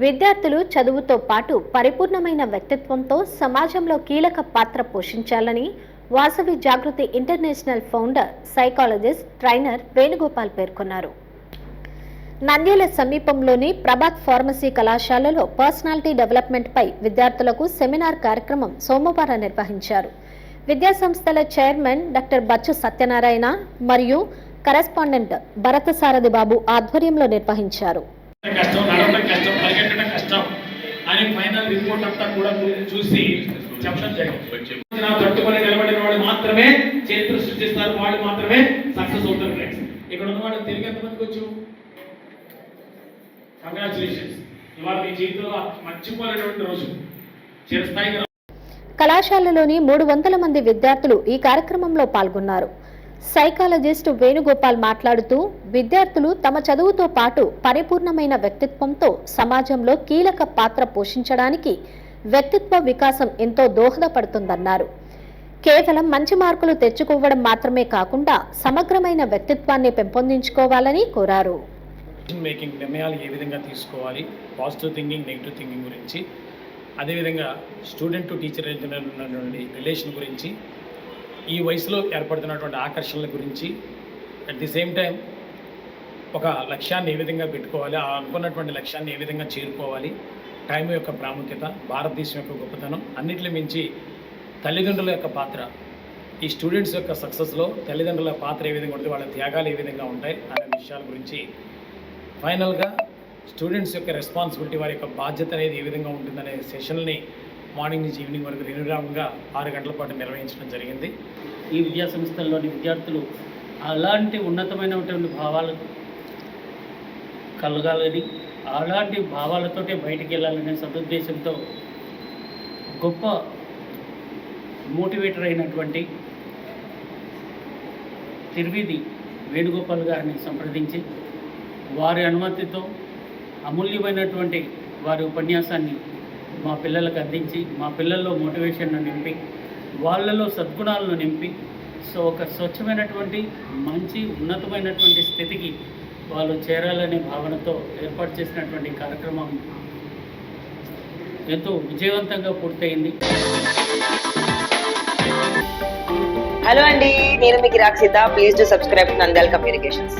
విద్యార్థులు చదువుతో పాటు పరిపూర్ణమైన వ్యక్తిత్వంతో సమాజంలో కీలక పాత్ర పోషించాలని Vasavi Jagruti international founder psychologist trainer Venugopal పేర్కొన్నారు. నంద్యాల సమీపంలోని ప్రభాత్ ఫార్మసీ కళాశాలలో పర్సనాలిటీ డెవలప్మెంట్పై విద్యార్థులకు సెమినార్ కార్యక్రమం సోమవారం నిర్వహించారు. విద్యాసంస్థల చైర్మన్ డాక్టర్ బచ్చు సత్యనారాయణ మరియు కరెస్పాండెంట్ భరత సారథి బాబు ఆధ్వర్యంలో నిర్వహించారు. కష్టం నడవడం కష్టం పరిగెట్టడం కష్టం అని ఫైనల్ రిపోర్ట్ అంతా కూడా చూసి చెప్పడం జరిగింది. నా తట్టుకొని నిలబడిన వాళ్ళు మాత్రమే చరిత్ర సృష్టిస్తారు వాళ్ళు మాత్రమే సక్సెస్ అవుతారు ఫ్రెండ్స్ ఇక్కడ ఉన్న వాళ్ళు తిరిగి ఎంతమందికి వచ్చు? కంగ్రాచులేషన్స్ ఇవాళ మీ జీవితంలో మర్చిపోలేనటువంటి రోజు. చిరస్థాయిగా కళాశాలలోని మూడు వందల మంది విద్యార్థులు ఈ కార్యక్రమంలో పాల్గొన్నారు. సైకాలజిస్ట్ వేణుగోపాల్ మాట్లాడుతూ విద్యార్థులు తమ చదువుతో పాటు పరిపూర్ణమైన వ్యక్తిత్వంతో సమాజంలో కీలక పాత్ర పోషించడానికి వ్యక్తిత్వ వికాసం ఎంతో దోహదపడుతుందన్నారు. కేవలం మంచి మార్కులు తెచ్చుకోవడం మాత్రమే కాకుండా సమగ్రమైన వ్యక్తిత్వాన్ని పెంపొందించుకోవాలని కోరారు. మేకింగ్ నిర్ణయాలు ఏ విధంగా తీసుకోవాలి? పాజిటివ్ థింకింగ్ నెగిటివ్ థింకింగ్ గురించి. అదేవిధంగా స్టూడెంట్ టు టీచర్ ఉన్నటువంటి రిలేషన్ గురించి. ఈ వయసులో ఏర్పడుతున్నటువంటి ఆకర్షణల గురించి అట్ ది సేమ్ టైం ఒక లక్ష్యాన్ని ఏ విధంగా పెట్టుకోవాలి ఆ అనుకున్నటువంటి లక్ష్యాన్ని ఏ విధంగా చేరుకోవాలి టైం యొక్క ప్రాముఖ్యత భారతదేశం యొక్క గొప్పతనం అన్నింటిని మించి తల్లిదండ్రుల యొక్క పాత్ర ఈ స్టూడెంట్స్ యొక్క సక్సెస్లో తల్లిదండ్రుల పాత్ర ఏ విధంగా ఉంటుంది వాళ్ళ త్యాగాలు ఏ విధంగా ఉంటాయి అనే విషయాల గురించి ఫైనల్గా స్టూడెంట్స్ యొక్క రెస్పాన్సిబిలిటీ వారి యొక్క బాధ్యత అనేది ఏ విధంగా ఉంటుందనే సెషన్ని మార్నింగ్ నుంచి ఈవినింగ్ వరకు నిర్విరామంగా ఆరు గంటల పాటు నిర్వహించడం జరిగింది. ఈ విద్యా సంస్థల్లోని విద్యార్థులు అలాంటి ఉన్నతమైనటువంటి భావాలు కలగాలని అలాంటి భావాలతోటే బయటికి వెళ్ళాలనే సదుద్దేశంతో గొప్ప మోటివేటర్ అయినటువంటి తిరువిధి వేణుగోపాల్ గారిని సంప్రదించి వారి అనుమతితో అమూల్యమైనటువంటి వారి ఉపన్యాసాన్ని మా పిల్లలకు అందించి మా పిల్లల్లో మోటివేషన్ను నింపి వాళ్ళలో సద్గుణాలను నింపి సో ఒక స్వచ్ఛమైనటువంటి మంచి ఉన్నతమైనటువంటి స్థితికి వాళ్ళు చేరాలనే భావనతో ఏర్పాటు చేసినటువంటి కార్యక్రమం ఎంతో విజయవంతంగా పూర్తయింది. హలో అండి నేను మీకు Rakshita. Please to subscribe Nandal communications